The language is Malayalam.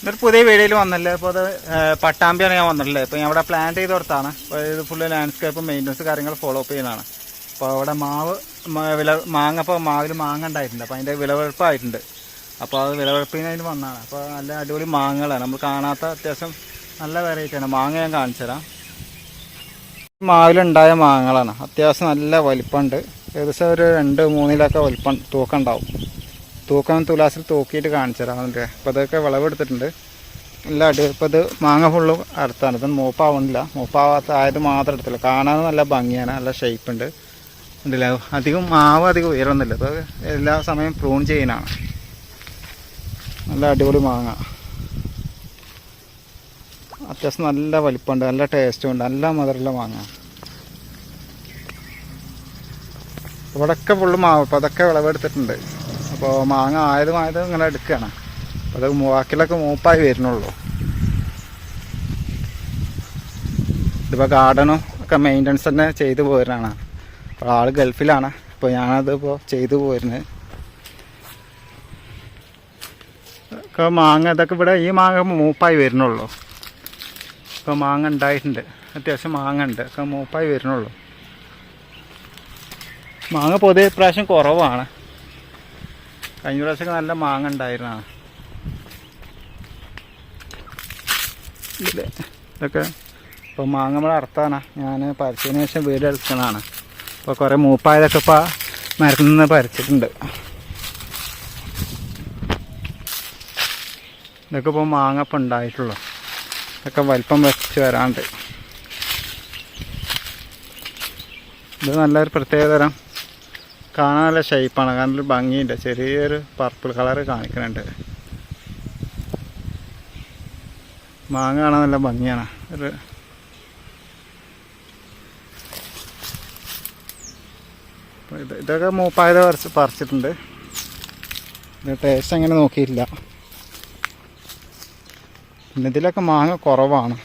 ഇന്നൊരു പുതിയ വീഡിയോയിൽ വന്നല്ലേ? അപ്പോൾ അത് പട്ടാമ്പി ഞാൻ വന്നിട്ടുള്ളത്. ഇപ്പോൾ ഞാൻ അവിടെ പ്ലാൻ ചെയ്ത് കൊടുത്താണ് അപ്പോൾ ഇത് ഫുള്ള് ലാൻഡ്സ്കേപ്പ് മെയിന്റനൻസ് കാര്യങ്ങൾ ഫോളോ അപ്പ് ചെയ്യുന്നതാണ്. അപ്പോൾ അവിടെ മാവ് വില മാങ്ങ അപ്പോൾ മാവിൽ മാങ്ങ ഉണ്ടായിട്ടുണ്ട്. അപ്പോൾ അതിന്റെ വിളവെടുപ്പായിട്ടുണ്ട് അപ്പോൾ അത് വിളവെടുപ്പിന് വന്നതാണ്. അപ്പോൾ നല്ല അടിപൊളി മാങ്ങകളാണ്. നമ്മൾ കാണാത്ത അത്യാവശ്യം നല്ല വെറൈറ്റിയാണ് മാങ്ങ ഞാൻ കാണിച്ചു തരാം. മാവിലുണ്ടായ മാങ്ങകളാണ്. അത്യാവശ്യം നല്ല വലിപ്പമുണ്ട്. ഏകദേശം ഒരു രണ്ട് മൂന്നിലൊക്കെ വലിപ്പം തൂക്കം ഉണ്ടാവും. തൂക്കം തുലാസിൽ തൂക്കിയിട്ട് കാണിച്ചു തരാം അതിന്റെ. അപ്പോൾ അതൊക്കെ വിളവെടുത്തിട്ടുണ്ട്. ഇല്ല അടി ഇപ്പോൾ ഇത് മാങ്ങ ഫുള്ള് അടുത്താണ് ഇത് മൂപ്പാവുന്നില്ല മൂപ്പാവാത്ത ആയത് മാത്രം എടുത്തില്ല. കാണാൻ നല്ല ഭംഗിയാണ്. നല്ല ഷേപ്പ് ഉണ്ട്. ഉണ്ടല്ല? അധികം മാവ് അധികം ഉയരൊന്നുമില്ല. ഇത് എല്ലാ സമയം പ്രൂൺ ചെയ്യുന്നതാണ് നല്ല അടിപൊളി മാങ്ങ. അത്യാവശ്യം നല്ല വലിപ്പമുണ്ട്. നല്ല ടേസ്റ്റും ഉണ്ട്. നല്ല മധുരമുള്ള മാങ്ങ. ഇവിടെയൊക്കെ ഫുള്ള് മാവ്. അപ്പോൾ അതൊക്കെ വിളവെടുത്തിട്ടുണ്ട്. അപ്പോൾ മാങ്ങ ആയതും ആയതും ഇങ്ങനെ എടുക്കുകയാണ് അപ്പോൾ അത് വാക്കിലൊക്കെ മൂപ്പായി വരുന്നുള്ളൂ. ഇതിപ്പോൾ ഗാർഡനും ഒക്കെ മെയിന്റനൻസ് തന്നെ ചെയ്തു പോരുന്നതാണ്. അപ്പോൾ ആൾ ഗൾഫിലാണ്. അപ്പോൾ ഞാനതിപ്പോൾ ചെയ്തു പോരുന്നത് ഒക്കെ മാങ്ങ ഇതൊക്കെ ഇവിടെ ഈ മാങ്ങ മൂപ്പായി വരുന്നുള്ളൂ. ഇപ്പോൾ മാങ്ങ ഉണ്ടായിട്ടുണ്ട്. അത്യാവശ്യം മാങ്ങ ഉണ്ട്. ഒക്കെ മൂപ്പായി വരുന്നുള്ളൂ. മാങ്ങ പൊതുവെ ഇപ്രാവശ്യം കുറവാണ്. കഴിഞ്ഞ പ്രാവശ്യമൊക്കെ നല്ല മാങ്ങ ഉണ്ടായിരുന്ന? ഇതൊക്കെ ഇപ്പോൾ മാങ്ങ നമ്മൾ അറുത്താണ് ഞാൻ പരച്ചതിന് ശേഷം വീട് എടുക്കണതാണ്. അപ്പോൾ കുറേ മൂപ്പായതൊക്കെ ഇപ്പോൾ മരത്തിൽ നിന്ന് പരച്ചിട്ടുണ്ട് ഇതൊക്കെ ഇപ്പോൾ മാങ്ങ ഇപ്പം ഉണ്ടായിട്ടുള്ളൂ. ഇതൊക്കെ വലിപ്പം വെച്ച് വരാണ്ട്. ഇത് നല്ലൊരു പ്രത്യേകതരം കാണാൻ നല്ല ഷേപ്പാണ് കാരണം ഭംഗിയുണ്ട്. ചെറിയൊരു പർപ്പിൾ കളർ കാണിക്കുന്നുണ്ട്. മാങ്ങ കാണാൻ നല്ല ഭംഗിയാണ്. ഒരു ഇത് ഇതൊക്കെ മൂപ്പായത് പറിച്ച് പറിച്ചിട്ടുണ്ട്. ഇത് ടേസ്റ്റ് അങ്ങനെ നോക്കിയിട്ടില്ല. പിന്നെ ഇതിലൊക്കെ മാങ്ങ കുറവാണ്.